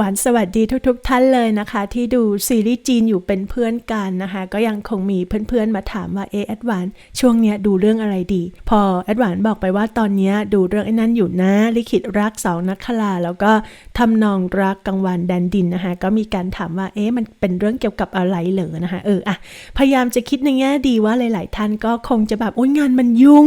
หวานสวัสดีทุกๆทท่านเลยนะคะ ที่ดูซีรีส์จีนอยู่เป็นเพื่อนกันนะคะ ก็ยังคงมีเพื่อนๆมาถามว่าเอแอดวานช่วงเนี้ยดูเรื่องอะไรดี พอแอดวานบอกไปว่าตอนเนี้ยดูเรื่องไอ้นั่นอยู่นะลิขิตรักสองนักขลาแล้วก็ทำนองรักกลางวันแดนดินนะคะ ก็มีการถามว่าเอ๊ะมันเป็นเรื่องเกี่ยวกับอะไรเหรอนะคะเอออะพยายามจะคิดในแง่ดีว่าหลาย ๆ ท่านก็คงจะแบบโอ้ยงานมันยุ่ง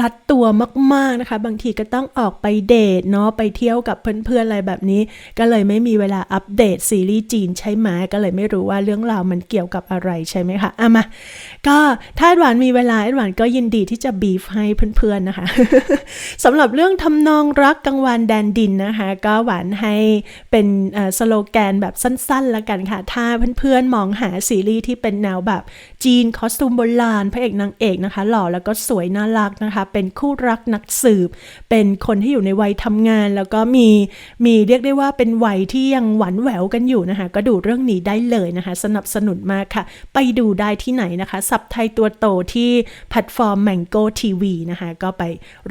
รัดตัวมาก ๆนะคะ บางทีก็ต้องออกไปเดทเนาะไปเที่ยวกับเพื่อนๆอะไรแบบนี้ ก็เลยไม่มีเวลาอัปเดตซีรีส์จีนใช่ไหมก็เลยไม่รู้ว่าเรื่องราวมันเกี่ยวกับอะไรใช่ไหมคะอะมา ก็ถ้าหวานมีเวลาแอหวานก็ยินดีที่จะบีฟให้เพื่อนๆนะคะสำหรับเรื่องทำนองรักกลางวันแดนดินนะคะ ก็หวานให้เป็นสโลแกนแบบสั้นๆละกันค่ะ ถ้าเพื่อนๆมองหาซีรีส์ที่เป็นแนวแบบจีนคอสตูมโบราณพระเอกนางเอกนะคะ หล่อแล้วก็สวยน่ารักนะคะ เป็นคู่รักนักสืบ เป็นคนที่อยู่ในวัยทำงาน แล้วก็มีมีเรียกได้ว่าเป็นวัยที่ยังหวานแหววกันอยู่นะคะ ก็ดูเรื่องนี้ได้เลยนะคะ สนับสนุนมากค่ะ ไปดูได้ที่ไหนนะคะสับไทยตัวโตที่แพลตฟอร์ม Mango TV นะคะ ก็ไป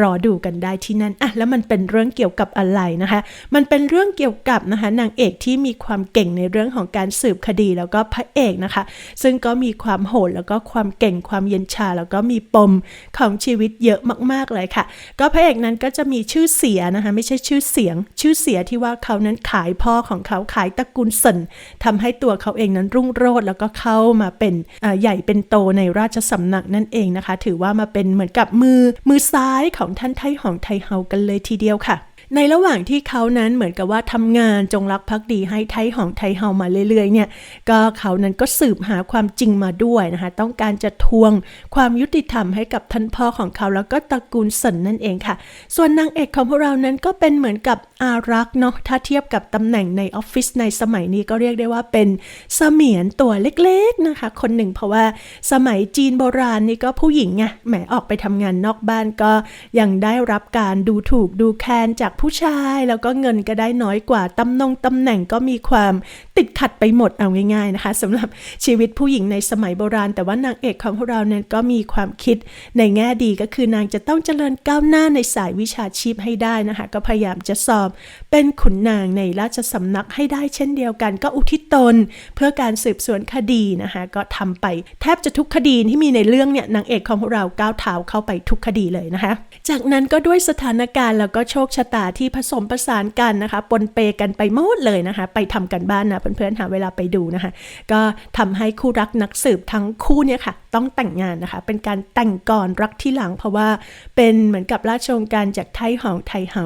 รอดูกันได้ที่นั่นอะแล้วมันเป็นเรื่องเกี่ยวกับอะไรนะคะ มันเป็นเรื่องเกี่ยวกับนะคะนางเอกที่มีความเก่งในเรื่องของการสืบคดีแล้วก็พระเอกนะคะ ซึ่งก็มีความโหดแล้วก็ความเก่งความเย็นชา แล้วก็มีปมของชีวิตเยอะมาก ๆเลยค่ะ ก็พระเอกนั้นก็จะมีชื่อเสียนะคะ ไม่ใช่ชื่อเสียง ชื่อเสียที่ว่าเขานั้นขายพ่อของเขาขายตระกูลสนทำให้ตัวเขาเองนั้นรุ่งโรจน์แล้วก็เข้ามาเป็นใหญ่เป็นโตในราชสำนักนั่นเองนะคะ ถือว่ามาเป็นเหมือนกับมือมือซ้ายของท่านไทหองไทเฮากันเลยทีเดียวค่ะ ในระหว่างที่เขานั้นเหมือนกับว่าทำงานจงรักภักดีให้ไทหองไทเฮามาเรื่อยๆเนี่ยก็เขานั้นก็สืบหาความจริงมาด้วยนะคะต้องการจะทวงความยุติธรรมให้กับท่านพ่อของเขาแล้วก็ตระกูลสนนั่นเองค่ะ ส่วนนางเอกของพวกเรานั้นก็เป็นเหมือนกับอารักเนาะถ้าเทียบกับตำแหน่งในออฟฟิศในสมัยนี้ก็เรียกได้ว่าเป็นเสมียนตัวเล็กๆนะคะ คนหนึ่งเพราะว่าสมัยจีนโบราณนี่ก็ผู้หญิงไงแหมออกไปทำงานนอกบ้านก็ยังได้รับการดูถูกดูแคลนจากผูู้้ชาย แล้วก็เงินก็ได้น้อยกว่าตำนงตำแหน่งก็มีความติดขัดไปหมดเอาง่าย ๆนะคะสำหรับชีวิตผู้หญิงในสมัยโบราณ แต่ว่านางเอกของพวกเราเนี่ยก็มีความคิดในแง่ดีก็คือนางจะต้องเจริญก้าวหน้าในสายวิชาชีพให้ได้นะคะก็พยายามจะสอบเป็นขุนนางในราชสำนักให้ได้เช่นเดียวกัน ก็อุทิศตนเพื่อการสืบสวนคดีนะคะก็ทำไปแทบจะทุกคดีที่มีในเรื่องเนี่ยนางเอกของพวกเราก้าวเท้าเข้าไปทุกคดีเลยนะคะ จากนั้นก็ด้วยสถานการณ์แล้วก็โชคชะตาที่ผสมประสานกันนะคะปนเปกันไปหมดเลยนะคะ ไปทำกันบ้านนะเพื่อนๆหาเวลาไปดูนะคะ ก็ทำให้คู่รักนักสืบทั้งคู่เนี่ยค่ะ ต้องแต่งงานนะคะ เป็นการแต่งก่อนรักที่หลัง เพราะว่าเป็นเหมือนกับราชวงศ์การจากไทยหองไทยเฮา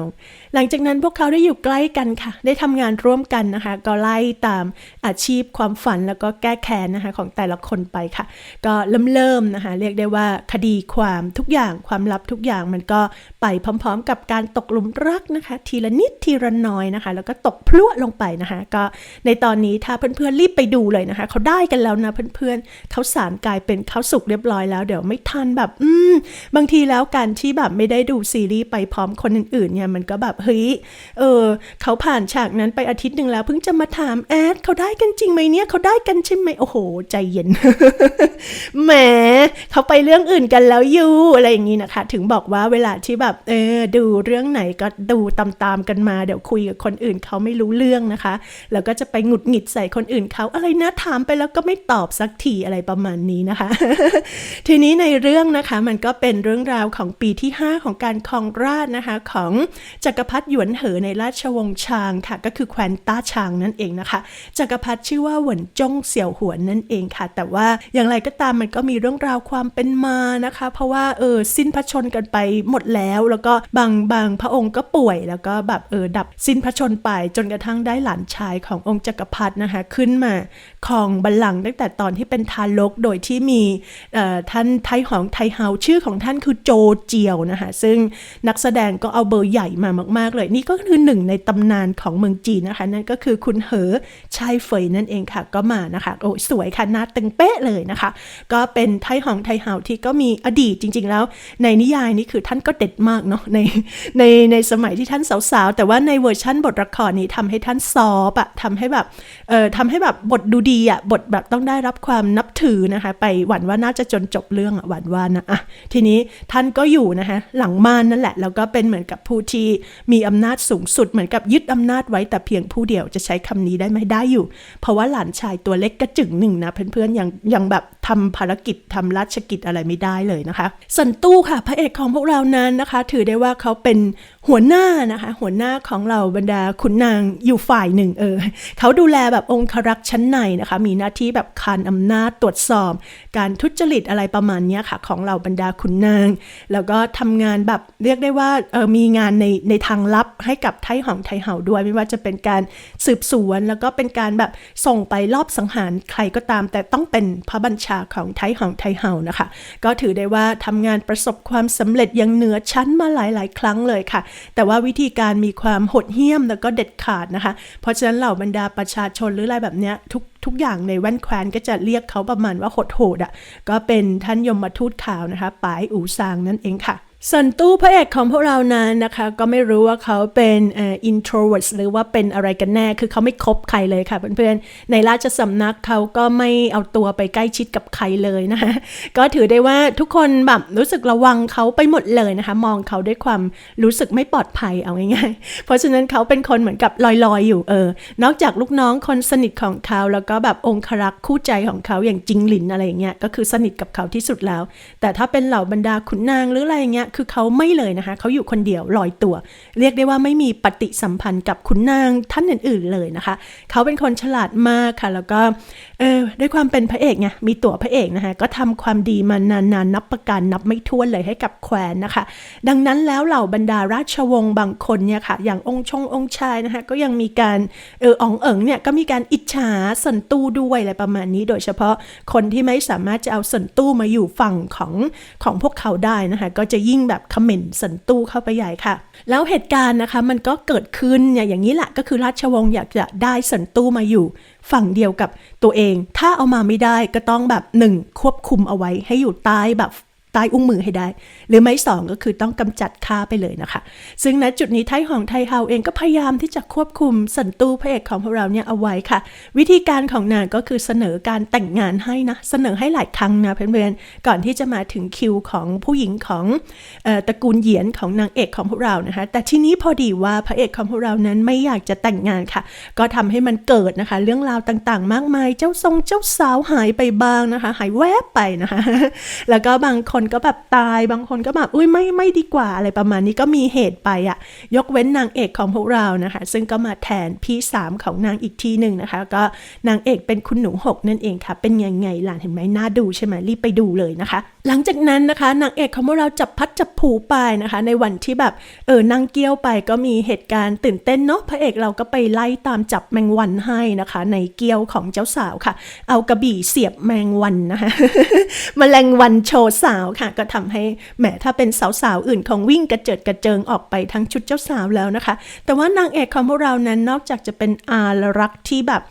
หลังจากนั้นพวกเขาได้อยู่ใกล้กันค่ะ ได้ทำงานร่วมกันนะคะ ก็ไล่ตามอาชีพความฝันแล้วก็แก้แค้นนะคะของแต่ละคนไปค่ะ ก็เริ่มเริ่มนะคะ เรียกได้ว่าคดีความทุกอย่างความลับทุกอย่างมันก็ไปพร้อม ๆ กับการตกหลุมรักนะคะ ทีละนิดทีละน้อยนะคะ แล้วก็ตกพลุลงไปนะคะ ก็ในตอนนี้ถ้าเพื่อนๆรีบไปดูเลยนะคะ เขาได้กันแล้วนะเพื่อนๆเขาสารกลายเป็นเขาสุกเรียบร้อยแล้วเดี๋ยวไม่ทันแบบอืมบางทีแล้วการที่แบบไม่ได้ดูซีรีส์ไปพร้อมคนอื่นๆเนี่ยมันก็แบบเฮ้ยเออเขาผ่านฉากนั้นไปอาทิตย์หนึ่งแล้วเพิ่งจะมาถามแอดเขาได้กันจริงไหมเนี่ยเขาได้กันใช่ไหมโอ้โห ใจเย็นแหมเขาไปเรื่องอื่นกันแล้วอยู่อะไรอย่างนี้นะคะ ถึงบอกว่าเวลาที่แบบเออดูเรื่องไหนก็ดูตามๆกันมาเดี๋ยวคุยกับคนอื่นเขาไม่รู้เรื่องนะคะ แล้วก็จะไปหงุดหงิดใส่คนอื่นเขาอะไรนะถามไปแล้วก็ไม่ตอบสักทีอะไรประมาณนี้นะคะทีนี้ในเรื่องนะคะมันก็เป็นเรื่องราวของปีที่ 5 ของการครองราชนะคะของจักรพรรดิหยวนเหอในราชวงศ์ชางค่ะ ก็คือแคว้นต้าชางนั่นเองนะคะ จักรพรรดิชื่อว่าหวนจงเสี่ยวหวนนั่นเองค่ะ แต่ว่าอย่างไรก็ตามมันก็มีเรื่องราวความเป็นมานะคะ เพราะว่าเออสิ้นพระชนกันไปหมดแล้ว แล้วก็บางบางพระองค์ก็ป่วยแล้วก็แบบเออดับสิ้นพระชนไปจนกระทั่งได้หลานชายขององค์จักรพรรดินะคะขึ้นมาครองบัลลังก์ตั้งแต่ตอนที่เป็นทารกโดยที่มีท่านไทหองไทเฮาชื่อของท่านคือโจเจียวนะคะซึ่งนักแสดงก็เอาเบอร์ใหญ่มามากๆเลย นี่ก็คือหนึ่งในตำนานของเมืองจีนนะคะ นั่นก็คือคุณเหอชายเฟยนั่นเองค่ะก็มานะคะโอ้สวยค่ะหน้าตึงเป๊ะเลยนะคะ ก็เป็นไทหองไทเฮาที่ก็มีอดีตจริง ๆ แล้ว ในนิยายนี่คือท่านก็เด็ดมากเนาะในในในสมัยที่ท่านสาวๆ แต่ว่าในเวอร์ชั่นบทละครนี้ทำให้ท่านซอฟอะทำให้แบบเอ่อทำให้แบบบทดูดีอะบทแบบต้องได้รับความนับถือนะคะ ไปหวานว่าน่าจะจนจบเรื่องอะหวานว่านะอะทีนี้ท่านก็อยู่นะคะหลังม่านนั่นแหละ แล้วก็เป็นเหมือนกับผู้ที่มีอำนาจสูงสุดเหมือนกับยึดอำนาจไว้แต่เพียงผู้เดียวจะใช้คำนี้ได้ไหมได้อยู่ เพราะว่าหลานชายตัวเล็กกระจึงหนึ่งนะเพื่อนๆยังยังแบบทำภารกิจทำราชกิจอะไรไม่ได้เลยนะคะสันตู้ค่ะพระเอกของพวกเรานั้นนะคะ ถือได้ว่าเขาเป็นหัวหน้านะคะ หัวหน้าของเราบรรดาขุนนางอยู่ฝ่ายหนึ่งเออเขาดูแลแบบองครักษ์ชั้นในนะคะ มีหน้าที่แบบคานอำนาจตรวจสอบ การทุจริตอะไรประมาณนี้ค่ะ ของเราบรรดาขุนนาง แล้วก็ทำงานแบบเรียกได้ว่าเออมีงานในในทางลับให้กับไทหองไทเห่าด้วยไม่ว่าจะเป็นการสืบสวน แล้วก็เป็นการแบบส่งไปรอบสังหารใครก็ตาม แต่ต้องเป็นพระบัญชาของไทหองไทเห่านะคะ ก็ถือได้ว่าทำงานประสบความสำเร็จอย่างเหนือชั้นมาหลาย ๆ ครั้งเลยค่ะ แต่ว่าวิธีการมีความโหดเหี้ยมแล้วก็เด็ดขาดนะคะ เพราะฉะนั้นเหล่าบรรดาประชาชนหรืออะไรแบบเนี้ยทุกทุกอย่างในแว่นแควนก็จะเรียกเขาประมาณว่าโหดๆอะก็เป็นท่านยมทูตขาวนะคะปายอูซางนั่นเองค่ะ ส่วนตู้พระเอกของพวกเรานั้นนะคะ ก็ไม่รู้ว่าเขาเป็น introvert หรือว่าเป็นอะไรกันแน่ คือเขาไม่คบใครเลยค่ะเพื่อนๆ ในราชสำนักเขาก็ไม่เอาตัวไปใกล้ชิดกับใครเลยนะคะก็ถือได้ว่าทุกคนแบบรู้สึกระวังเขาไปหมดเลยนะคะ มองเขาด้วยความรู้สึกไม่ปลอดภัยเอาง่ายๆ เพราะฉะนั้นเขาเป็นคนเหมือนกับลอยๆอยู่เออ นอกจากลูกน้องคนสนิทของเขาแล้วก็แบบองครักษ์คู่ใจของเขาอย่างจิงหลินอะไรอย่างเงี้ยก็คือสนิทกับเขาที่สุดแล้ว แต่ถ้าเป็นเหล่าบรรดาขุนนางหรืออะไรอย่างเงี้ยคือเขาไม่เลยนะคะ เขาอยู่คนเดียวลอยตัว เรียกได้ว่าไม่มีปฏิสัมพันธ์กับขุนนางท่านอื่น ๆเลยนะคะ เขาเป็นคนฉลาดมากค่ะ แล้วก็เออด้วยความเป็นพระเอกไงมีตั๋วพระเอกนะคะ ก็ทำความดีมานานๆนับประการนับไม่ถ้วนเลยให้กับแคว้นนะคะ ดังนั้นแล้วเหล่าบรรดาราชวงศ์บางคนเนี่ยค่ะ อย่างองค์ชงองค์ชายนะคะ ก็ยังมีการเอออองเอิงเนี่ยก็มีการอิจฉาสันตู้ด้วยอะไรประมาณนี้ โดยเฉพาะคนที่ไม่สามารถจะเอาสันตู้มาอยู่ฝั่งของของพวกเขาได้นะคะ ก็จะยิ่งแบบคอมเมนต์สันตู้เข้าไปใหญ่ค่ะ แล้วเหตุการณ์นะคะมันก็เกิดขึ้นเนี่ยอย่างนี้แหละก็คือราชวงศ์อยากจะได้สันตู้มาอยู่ ฝั่งเดียวกับตัวเอง ถ้าเอามาไม่ได้ก็ต้องแบบหนึ่งควบคุมเอาไว้ให้อยู่ใต้แบบ ใต้อุ้งมือให้ได้ หรือไม่สองก็คือต้องกำจัดค่าไปเลยนะคะ ซึ่งณจุดนี้ไทยของไทยเฮาเองก็พยายามที่จะควบคุมสันตูพระเอกของพวกเราเนี่ยเอาไว้ค่ะ วิธีการของนางก็คือเสนอการแต่งงานให้นะ เสนอให้หลายครั้งนะเพื่อนๆก่อนที่จะมาถึงคิวของผู้หญิงของออตระกูลเหยียนของนางเอกของพวกเรานะคะ แต่ทีนี้พอดีว่าพระเอกของพวกเรานั้นไม่อยากจะแต่งงานค่ะ ก็ทำให้มันเกิดนะคะ เรื่องราวต่างๆ มากมายเจ้าทรงเจ้าสาวหายไปบ้างนะคะ หายแวบไปนะคะ แล้วก็บางคนก็แบบตาย บางคนก็แบบอุ้ยไม่ไม่ดีกว่าอะไรประมาณนี้ก็มีเหตุไปอะยกเว้นนางเอกของพวกเรานะคะ ซึ่งก็มาแทนพี่สามของนางอีกทีหนึ่งนะคะ ก็นางเอกเป็นคุณหนูหกนั่นเองค่ะ เป็นยังไงหลานเห็นไหมน่าดูใช่ไหมรีบไปดูเลยนะคะ หลังจากนั้นนะคะนางเอกของพวกเราจับพัดจับผูไปนะคะ ในวันที่แบบเออนั่งเกี้ยวไปก็มีเหตุการณ์ตื่นเต้นเนาะพระเอกเราก็ไปไล่ตามจับแมงวันให้นะคะ ในเกี้ยวของเจ้าสาวค่ะ เอากระบี่เสียบแมงวันนะคะแมลงวันโชว์สาวค่ะ ก็ทำให้แหมถ้าเป็นสาวๆอื่นคงวิ่งกระเจิดกระเจิงออกไปทั้งชุดเจ้าสาวแล้วนะคะ แต่ว่านางเอกของพวกเรานั้นนอกจากจะเป็นอารักษ์ที่แบบ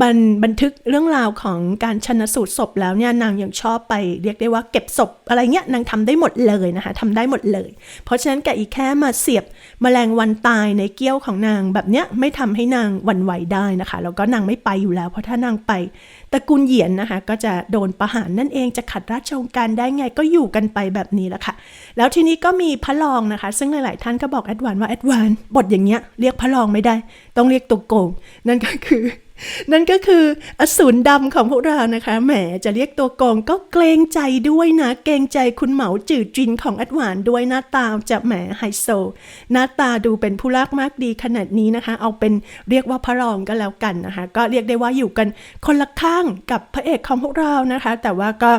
บันบันทึกเรื่องราวของการชนสูตรศพแล้วเนี่ยนางยังชอบไปเรียกได้ว่าเก็บศพอะไรเงี้ยนางทำได้หมดเลยนะคะทำได้หมดเลย เพราะฉะนั้นแกอีกแค่มาเสียบแมลงวันตายในเกี้ยวของนางแบบเนี้ยไม่ทำให้นางวันไหวได้นะคะแล้วก็นางไม่ไปอยู่แล้ว เพราะถ้านางไปตระกูลเหยียนนะคะก็จะโดนประหารนั่นเองจะขัดราชองการได้ไงก็อยู่กันไปแบบนี้แหละค่ะ แล้วทีนี้ก็มีพระรองนะคะ ซึ่งหลาย ๆ ท่านก็บอกแอดวานว่าแอดวานบทอย่างเงี้ยเรียกพระรองไม่ได้ ต้องเรียกตัวโกงนั่นก็คือ นั่นก็คืออสูรดำของพวกเรานะคะ แหมจะเรียกตัวโกงก็เกรงใจด้วยนะ เกรงใจคุณเหมาจืดจินของแอดหวานด้วยหน้าตาจะแหมไฮโซ หน้าตาดูเป็นผู้รักมากดีขนาดนี้นะคะ เอาเป็นเรียกว่าพระรองก็แล้วกันนะคะ ก็เรียกได้ว่าอยู่กันคนละข้างกับพระเอกของพวกเรานะคะ แต่ว่าก็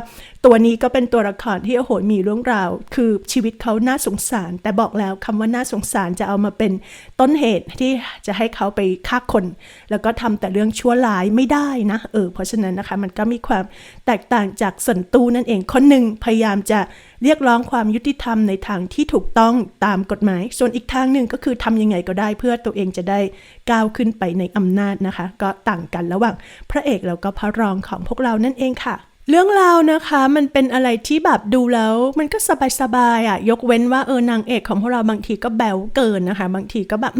ตัวนี้ก็เป็นตัวละครที่โอ้โหมีเรื่องราว คือชีวิตเขาน่าสงสาร แต่บอกแล้วคำว่าน่าสงสารจะเอามาเป็นต้นเหตุที่จะให้เขาไปฆ่าคน แล้วก็ทำแต่เรื่องชั่วร้ายไม่ได้นะเออเพราะฉะนั้นนะคะมันก็มีความแตกต่างจากสันตูนั่นเองคนหนึ่งพยายามจะเรียกร้องความยุติธรรมในทางที่ถูกต้องตามกฎหมาย ส่วนอีกทางหนึ่งก็คือทำยังไงก็ได้เพื่อตัวเองจะได้ก้าวขึ้นไปในอำนาจนะคะ ก็ต่างกันระหว่างพระเอกแล้วก็พระรองของพวกเรานั่นเองค่ะ เรื่องราวนะคะมันเป็นอะไรที่แบบดูแล้ว มันก็สบายๆอะ ยกเว้นว่าเออนางเอกของพวกเราบางทีก็แบวเกินนะคะ บางทีก็แบบ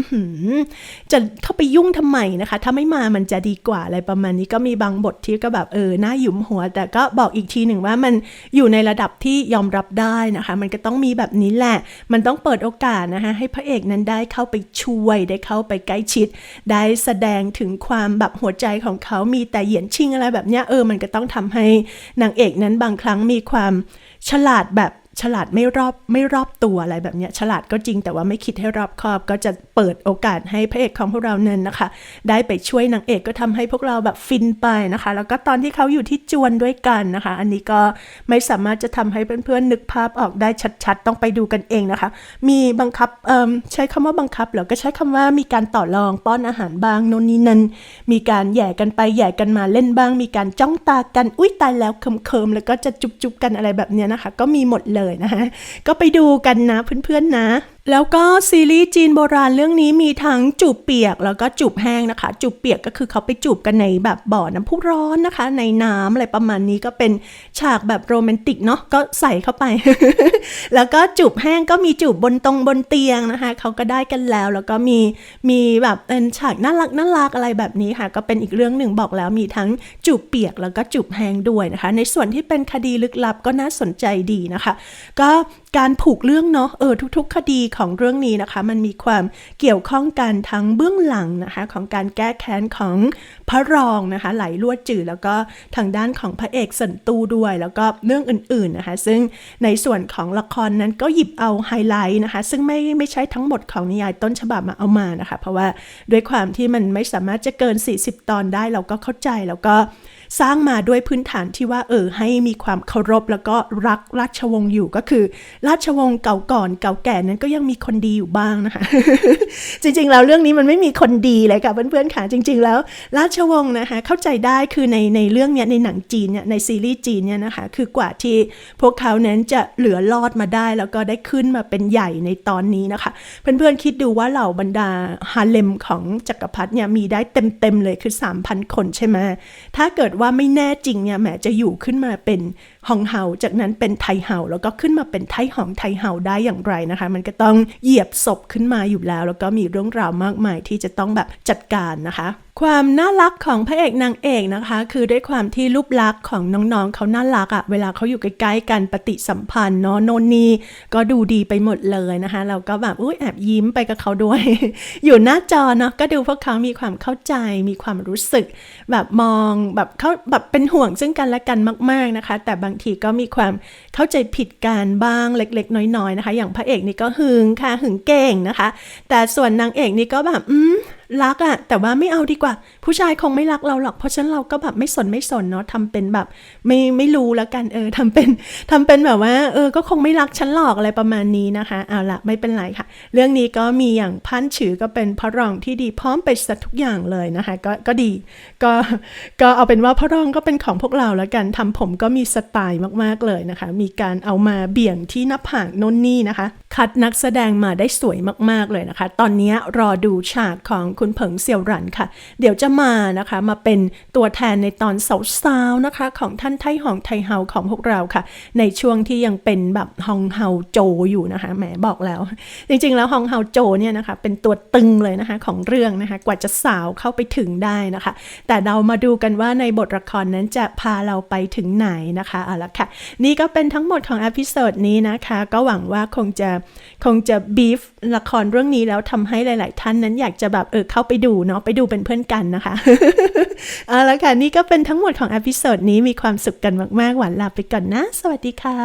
จะเข้าไปยุ่งทำไมนะคะ ถ้าไม่มามันจะดีกว่าอะไรประมาณนี้ก็มีบางบทที่ก็แบบเออหน้าหยุมหัว แต่ก็บอกอีกทีหนึ่งว่ามันอยู่ในระดับที่ยอมรับได้นะคะ มันก็ต้องมีแบบนี้แหละ มันต้องเปิดโอกาสนะคะ ให้พระเอกนั้นได้เข้าไปช่วยได้เข้าไปใกล้ชิด ได้แสดงถึงความแบบหัวใจของเขามีแต่เหยียนชิงอะไรแบบเนี้ยเออมันก็ต้องทำให้นางเอกนั้นบางครั้งมีความฉลาดแบบ ฉลาดไม่รอบไม่รอบตัวอะไรแบบนี้ฉลาดก็จริงแต่ว่าไม่คิดให้รอบคอบ ก็จะเปิดโอกาสให้พระเอกของพวกเราเนั้นนะคะ ได้ไปช่วยนางเอกก็ทำให้พวกเราแบบฟินไปนะคะ แล้วก็ตอนที่เขาอยู่ที่จวนด้วยกันนะคะ อันนี้ก็ไม่สามารถจะทำให้เพื่อนๆนึกภาพออกได้ชัดๆ ต้องไปดูกันเองนะคะ มีบังคับเอ่มใช้คำว่าบังคับหรือก็ใช้คำว่ามีการต่อรองป้อนอาหารบ้างโน่นนี่นั่นมีการแย่กันไปแย่กันมาเล่นบ้าง มีการจ้องตากันอุ้ยตายแล้วเคิมๆแล้วก็จะจุบๆกันอะไรแบบนี้นะคะ ก็มีหมดเลยนะคะก็ไปดูกันนะเพื่อนๆนะแล้วก็ซีรีส์จีนโบราณเรื่องนี้มีทั้งจูบเปียกแล้วก็จูบแห้งนะคะ จูบเปียกก็คือเขาไปจูบกันในแบบบ่อน้ำพุร้อนนะคะ ในน้ำอะไรประมาณนี้ก็เป็นฉากแบบโรแมนติกเนาะก็ใส่เข้าไป แล้วก็จูบแห้งก็มีจูบบนตรงบนเตียงนะคะเขาก็ได้กันแล้ว แล้วก็มีมีแบบเป็นฉากน่ารักน่ารักอะไรแบบนี้ค่ะ ก็เป็นอีกเรื่องหนึ่งบอกแล้วมีทั้งจูบเปียกแล้วก็จูบแห้งด้วยนะคะ ในส่วนที่เป็นคดีลึกลับก็น่าสนใจดีนะคะ ก็ การผูกเรื่องเนาะเออทุกๆ คดีของเรื่องนี้นะคะ มันมีความเกี่ยวข้องกันทั้งเบื้องหลังนะคะของการแก้แค้นของพระรองนะคะ ไหลลวดจืดแล้วก็ทางด้านของพระเอกสันตูด้วย แล้วก็เรื่องอื่นๆนะคะ ซึ่งในส่วนของละครนั้นก็หยิบเอาไฮไลท์นะคะ ซึ่งไม่ไม่ใช่ทั้งหมดของนิยายต้นฉบับมาเอามานะคะ เพราะว่าด้วยความที่มันไม่สามารถจะเกิน 40 ตอนได้เราก็เข้าใจแล้วก็ สร้างมาด้วยพื้นฐานที่ว่าเออให้มีความเคารพแล้วก็รักราชวงศ์อยู่ก็คือ ราชวงศ์เก่าก่อนเก่าแก่นั้นก็ยังมีคนดีอยู่บ้างนะคะ จริงๆแล้วเรื่องนี้มันไม่มีคนดีเลยค่ะเพื่อนๆค่ะจริง ๆ แล้ว ราชวงศ์นะคะเข้าใจได้คือในในเรื่องเนี้ยในหนังจีนเนี่ยในซีรีส์จีนเนี่ยนะคะคือกว่าที่พวกเขานั้นจะเหลือรอดมาได้ แล้วก็ได้ขึ้นมาเป็นใหญ่ในตอนนี้นะคะ เพื่อนๆคิดดูว่าเหล่าบรรดาฮาเลมของจักรพรรดิเนี่ยมีได้เต็มๆเลยคือ 3,000 คนใช่ไหมถ้าเกิดว่าไม่แน่จริงเนี่ยแหมจะอยู่ขึ้นมาเป็น ฮองเฮาจากนั้นเป็นไทเฮาแล้วก็ขึ้นมาเป็นไทหองไทเฮาได้อย่างไรนะคะ มันก็ต้องเหยียบศพขึ้นมาอยู่แล้ว แล้วก็มีเรื่องราวมากมายที่จะต้องแบบจัดการนะคะความน่ารักของพระเอกนางเอกนะคะ คือด้วยความที่รูปลักษณ์ของน้องๆเขาน่ารักอะ่ะเวลาเขาอยู่ใกล้ๆกันปฏิสัมพันธ์เนาะโนนนีก็ดูดีไปหมดเลยนะคะ เราก็แบบอุ้ยแอบยิ้มไปกับเขาด้วย อยู่หน้าจอเนาะก็ดูพวกเขามีความเข้าใจ มีความรู้สึก แบบมองแบบเขาแบบเป็นห่วงซึ่งกันและกันมาก ๆนะคะ แต่บางทีก็มีความเข้าใจผิดกันบ้างเล็กๆ น้อยๆนะคะ อย่างพระเอกนี่ก็หึงค่ะหึงเก่งนะคะ แต่ส่วนนางเอกนี่ก็แบบอืม รักอะแต่ว่าไม่เอาดีกว่า ผู้ชายคงไม่รักเราหรอก เพราะฉะนั้นเราก็แบบไม่สนไม่สนเนาะทำเป็นแบบไม่ไม่รู้แล้วกันเออทำเป็นทำเป็นแบบว่า เออก็คงไม่รักฉันหรอกอะไรประมาณนี้นะคะเอาละไม่เป็นไรค่ะ เรื่องนี้ก็มีอย่างพันฉือก็เป็นพระรองที่ดีพร้อมไปสัทุกอย่างเลยนะคะก็ก็ดีก็ก็เอาเป็นว่าพระรองก็เป็นของพวกเราแล้วกันทำผมก็มีสไตล์มากๆเลยนะคะ มีการเอามาเบี่ยงที่หน้าผากน่นนี่นะคะ คัดนักแสดงมาได้สวยมากๆเลยนะคะ ตอนนี้รอดูฉากของคุณเผิงเซียวหรันค่ะ เดี๋ยวจะมานะคะ มาเป็นตัวแทนในตอนสาวๆนะคะ ของท่านไทหองไทเฮาของพวกเราค่ะ ในช่วงที่ยังเป็นแบบฮองเฮาโจอยู่นะคะแหมบอกแล้ว จริงๆแล้วฮองเฮาโจเนี่ยนะคะ เป็นตัวตึงเลยนะคะของเรื่องนะคะ กว่าจะสาวเข้าไปถึงได้นะคะ แต่เรามาดูกันว่าในบทละครนั้นจะพาเราไปถึงไหนนะคะเอาละค่ะ นี่ก็เป็นทั้งหมดของอพิโซดนี้นะคะ ก็หวังว่าคงจะคงจะบีฟละครเรื่องนี้แล้วทำให้หลาย ๆ ท่านนั้นอยากจะแบบเออเข้าไปดูเนาะไปดูเป็นเพื่อนกันนะคะเอาละค่ะนี่ก็เป็นทั้งหมดของอพิโซดนี้มีความสุขกันมากๆหวานลาไปก่อนนะ สวัสดีค่ะ